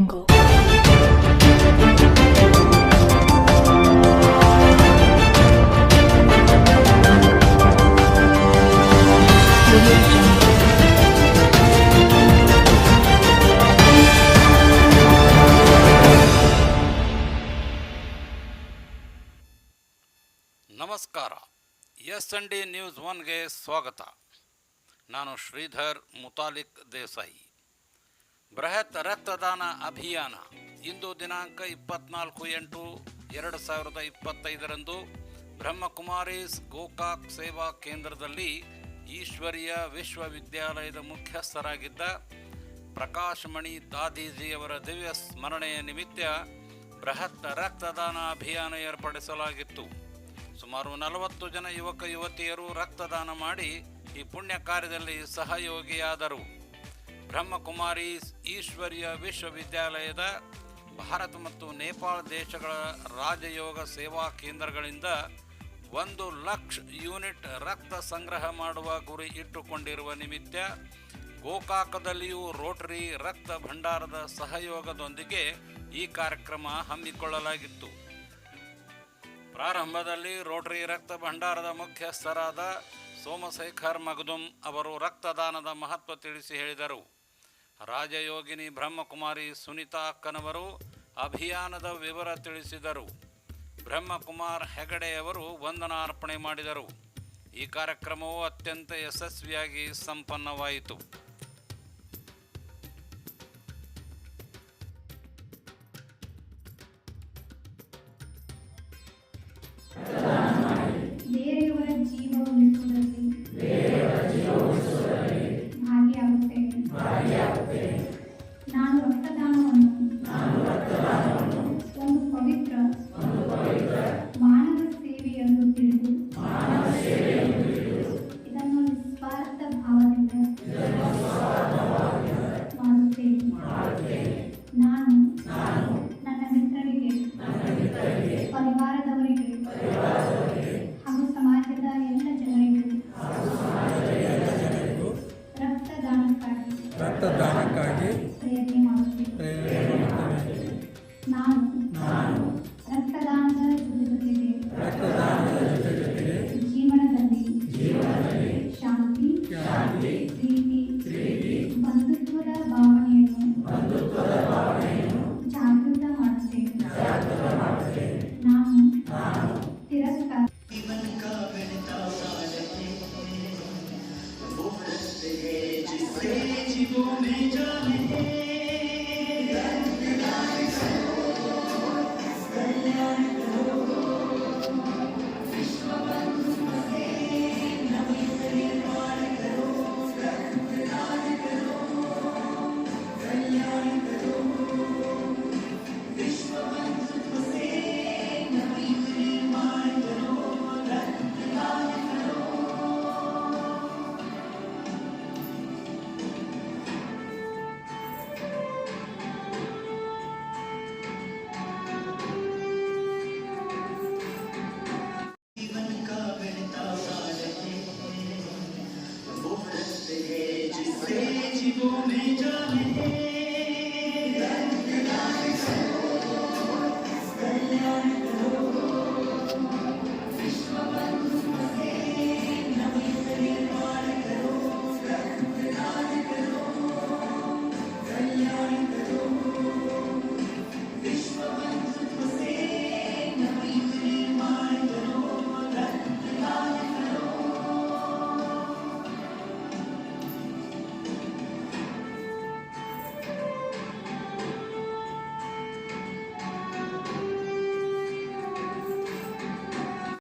Jungle. Audio Jungle. ನಮಸ್ಕಾರ S N D news ಒನ್ಗೆ ಸ್ವಾಗತ ನಾನು ಶ್ರೀಧರ್ ಮುತಾಲಿಕ್ ದೇಸಾಯಿ ಬೃಹತ್ ರಕ್ತದಾನ ಅಭಿಯಾನ. ಇಂದು ದಿನಾಂಕ ಇಪ್ಪತ್ನಾಲ್ಕು ಎಂಟು ಎರಡು ಸಾವಿರದ ಇಪ್ಪತ್ತೈದರಂದು ಬ್ರಹ್ಮಕುಮಾರೀಸ್ ಗೋಕಾಕ್ ಸೇವಾ ಕೇಂದ್ರದಲ್ಲಿ ಈಶ್ವರಿಯ ವಿಶ್ವವಿದ್ಯಾಲಯದ ಮುಖ್ಯಸ್ಥರಾಗಿದ್ದ ಪ್ರಕಾಶ್ ಮಣಿ ದಾದೀಜಿಯವರ ದಿವ್ಯ ಸ್ಮರಣೆಯ ನಿಮಿತ್ತ ಬೃಹತ್ ರಕ್ತದಾನ ಅಭಿಯಾನ ಏರ್ಪಡಿಸಲಾಗಿತ್ತು. ಸುಮಾರು ನಲವತ್ತು ಜನ ಯುವಕ ಯುವತಿಯರು ರಕ್ತದಾನ ಮಾಡಿ ಈ ಪುಣ್ಯ ಕಾರ್ಯದಲ್ಲಿ ಸಹಯೋಗಿಯಾದರು. ಬ್ರಹ್ಮಕುಮಾರಿ ಈಶ್ವರ್ಯ ವಿಶ್ವವಿದ್ಯಾಲಯದ ಭಾರತ ಮತ್ತು ನೇಪಾಳ ದೇಶಗಳ ರಾಜಯೋಗ ಸೇವಾ ಕೇಂದ್ರಗಳಿಂದ ಒಂದು ಲಕ್ಷ ಯೂನಿಟ್ ರಕ್ತ ಸಂಗ್ರಹ ಮಾಡುವ ಗುರಿ ಇಟ್ಟುಕೊಂಡಿರುವ ನಿಮಿತ್ತ ಗೋಕಾಕದಲ್ಲಿಯೂ ರೋಟರಿ ರಕ್ತ ಭಂಡಾರದ ಸಹಯೋಗದೊಂದಿಗೆ ಈ ಕಾರ್ಯಕ್ರಮ ಹಮ್ಮಿಕೊಳ್ಳಲಾಗಿತ್ತು. ಪ್ರಾರಂಭದಲ್ಲಿ ರೋಟರಿ ರಕ್ತ ಭಂಡಾರದ ಮುಖ್ಯಸ್ಥರಾದ ಸೋಮಶೇಖರ್ ಮಗದುಂ ಅವರು ರಕ್ತದಾನದ ಮಹತ್ವ ತಿಳಿಸಿ ಹೇಳಿದರು. ರಾಜಯೋಗಿನಿ ಬ್ರಹ್ಮಕುಮಾರಿ ಸುನೀತಾ ಅಕ್ಕನವರು ಅಭಿಯಾನದ ವಿವರ ತಿಳಿಸಿದರು. ಬ್ರಹ್ಮಕುಮಾರ್ ಹೆಗಡೆಯವರು ವಂದನಾರ್ಪಣೆ ಮಾಡಿದರು. ಈ ಕಾರ್ಯಕ್ರಮವು ಅತ್ಯಂತ ಯಶಸ್ವಿಯಾಗಿ ಸಂಪನ್ನವಾಯಿತು. ರಕ್ತದಾನಕ್ಕಾಗಿ ರಕ್ತದಾನಕ್ಕಾಗಿ ಪ್ರೇರಣೆ ಮಾಡುತ್ತೇನೆ ಪ್ರೇರಣೆ ಮಾಡುತ್ತೇನೆ ನಾನು तुम्हें जाने तू नहीं जाने?